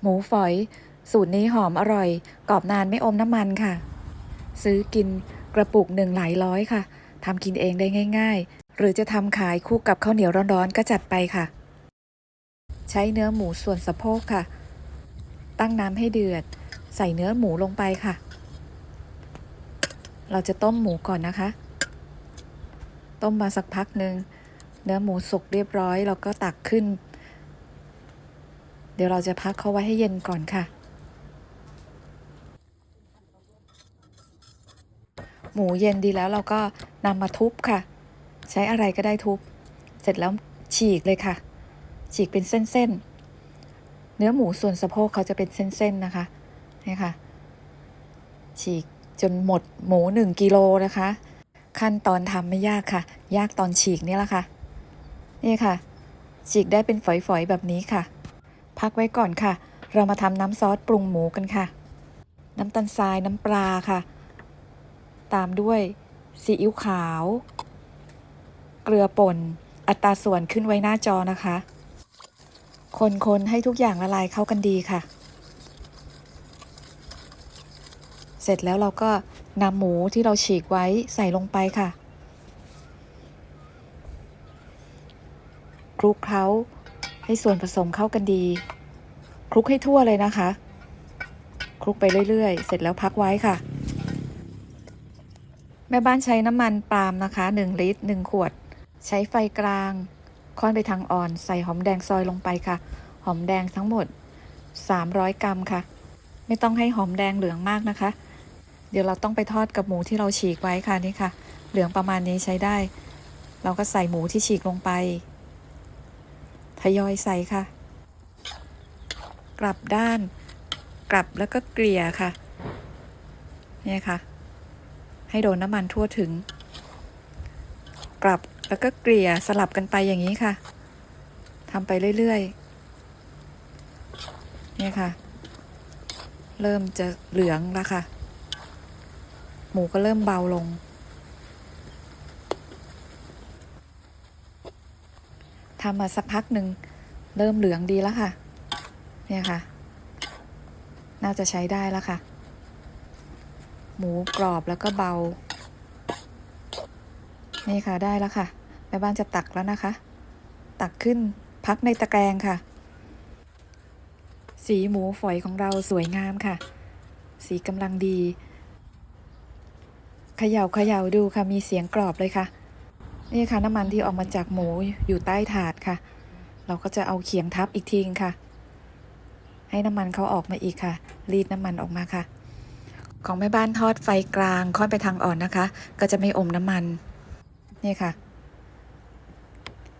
หมูฝอย สูตรนี้หอมอร่อย กรอบนานไม่อมน้ำมันค่ะ ซื้อกินกระปุกหนึ่งหลายร้อยค่ะทำกินเองได้ง่าย ๆ หรือจะทำขายคู่กับข้าวเหนียวร้อนๆก็จัดไปค่ะ ใช้เนื้อหมูส่วนสะโพกค่ะ ตั้งน้ำให้เดือด ใส่เนื้อหมูลงไปค่ะ เราจะต้มหมูก่อนนะคะ ต้มมาสักพักหนึ่งเนื้อหมูสุกเรียบร้อย เราก็ตักขึ้น ดี๋ยวเราจะพักเขาไว้ให้เย็นก่อนค่ะ หมูเย็นดีแล้วเราก็นำมาทุบค่ะ ใช้อะไรก็ได้ทุบ เสร็จแล้วฉีกเลยค่ะ ฉีกเป็นเส้นๆ เนื้อหมูส่วนสะโพกเขาจะเป็นเส้นๆนะคะนี่ค่ะ ฉีกจนหมดหมูหนึ่งกิโลนะคะ ขั้นตอนทำไม่ยากค่ะ ยากตอนฉีกนี่แหละค่ะ นี่ค่ะ ฉีกได้เป็นฝอยๆแบบนี้ค่ะ พักไว้ก่อนค่ะ เรามาทำน้ำซอสปรุงหมูกันค่ะ น้ำตาลทรายน้ำปลาค่ะ ตามด้วยซีอิ๊วขาว เกลือป่น อัตราส่วนขึ้นไว้หน้าจอนะคะ คนๆให้ทุกอย่างละลายเข้ากันดีค่ะ เสร็จแล้วเราก็นำหมูที่เราฉีกไว้ใส่ลงไปค่ะคลุกเคล้า ให้ส่วนผสมเข้ากันดี คลุกให้ทั่วเลยนะคะ คลุกไปเรื่อยๆ เสร็จแล้วพักไว้ค่ะ แม่บ้านใช้น้ำมันปาล์มนะคะ 1 ลิตร 1 ขวด ใช้ไฟกลางค่อนไปทางอ่อนใส่หอมแดงซอยลงไปค่ะ หอมแดงทั้งหมด 300 กรัมค่ะ ไม่ต้องให้หอมแดงเหลืองมากนะคะ เดี๋ยวเราต้องไปทอดกับหมูที่เราฉีกไว้ค่ะนี่ค่ะ เหลืองประมาณนี้ใช้ได้ เราก็ใส่หมูที่ฉีกลงไป ทยอยใส่ค่ะ กลับด้าน กลับแล้วก็เกลี่ยค่ะ เนี่ยค่ะ ให้โดนน้ำมันทั่วถึง กลับแล้วก็เกลี่ยสลับกันไปอย่างนี้ค่ะทำไปเรื่อยๆ เนี่ยค่ะ เริ่มจะเหลืองแล้วค่ะ หมูก็เริ่มเบาลง ทำมาสักพักหนึ่งเริ่มเหลืองดีแล้วค่ะ เนี่ยค่ะ น่าจะใช้ได้แล้วค่ะ หมูกรอบแล้วก็เบา นี่ค่ะได้แล้วค่ะ แม่บ้านจะตักแล้วนะคะ ตักขึ้นพักในตะแกรงค่ะ สีหมูฝอยของเราสวยงามค่ะ สีกำลังดีเขย่าเขย่าดูค่ะมีเสียงกรอบเลยค่ะ นี่ค่ะน้ำมันที่ออกมาจากหมูอยู่ใต้ถาดค่ะ เราก็จะเอาเขียงทับอีกทีนึงค่ะ ให้น้ำมันเขาออกมาอีกค่ะ รีดน้ำมันออกมาค่ะ ของแม่บ้านทอดไฟกลางค่อนไปทางอ่อนนะคะ ก็จะไม่อมน้ำมัน นี่ค่ะ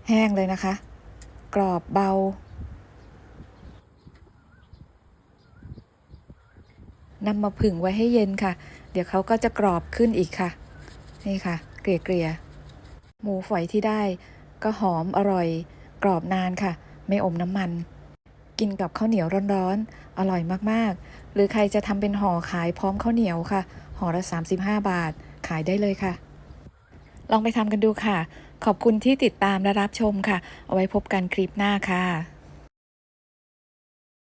แห้งเลยนะคะ กรอบเบา นำมาผึ่งไว้ให้เย็นค่ะ เดี๋ยวเขาก็จะกรอบขึ้นอีกค่ะ นี่ค่ะ เกลี่ยเกลี่ย หมูฝอยที่ได้ก็หอมอร่อย กรอบนานค่ะ ไม่อมน้ำมัน กินกับข้าวเหนียวร้อนๆ อร่อยมากๆ หรือใครจะทำเป็นห่อขายพร้อมข้าวเหนียวค่ะห่อละ 35 บาทขายได้เลยค่ะ ลองไปทำกันดูค่ะ ขอบคุณที่ติดตามและรับชมค่ะ เอาไว้พบกันคลิปหน้าค่ะ